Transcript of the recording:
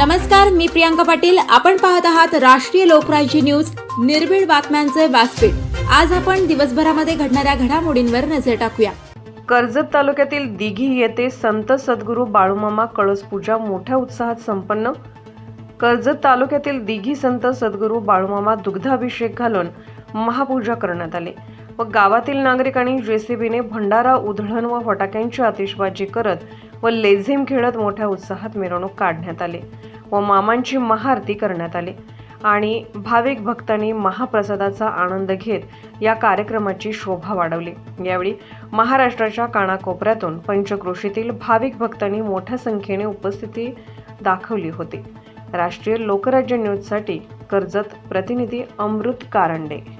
नमस्कार मी प्रियांका पाटील. आपण पाहत आहात राष्ट्रीय लोकराज्य न्यूज. निर्भीड बातम्यांचे व्यासपीठ. आज आपण दिवसभरामध्ये घडणाऱ्या घडामोडींवर नजर टाकूया. कर्जत तालुक्यातील दिघी येथे संत सद्गुरू बाळूमामा कळस पूजा मोठ्या उत्साहात संपन्न. कर्जत तालुक्यातील दिघी संत सद्गुरू बाळूमामा दुग्धाभिषेक घालून महापूजा करण्यात आली. व गावातील नागरिकांनी जेसीबीने भंडारा उधळण व फटाक्यांची आतिषबाजी करत व लेझिम खेळत मोठ्या उत्साहात मिरवणूक काढण्यात आली व मामांची महाआरती करण्यात आली. आणि भाविक भक्तांनी महाप्रसादाचा आनंद घेत या कार्यक्रमाची शोभा वाढवली. यावेळी महाराष्ट्राच्या कानाकोपऱ्यातून पंचक्रोशीतील भाविक भक्तांनी मोठ्या संख्येने उपस्थिती दाखवली होती. राष्ट्रीय लोकराज्य न्यूजसाठी कर्जत प्रतिनिधी अमृत कारंडे.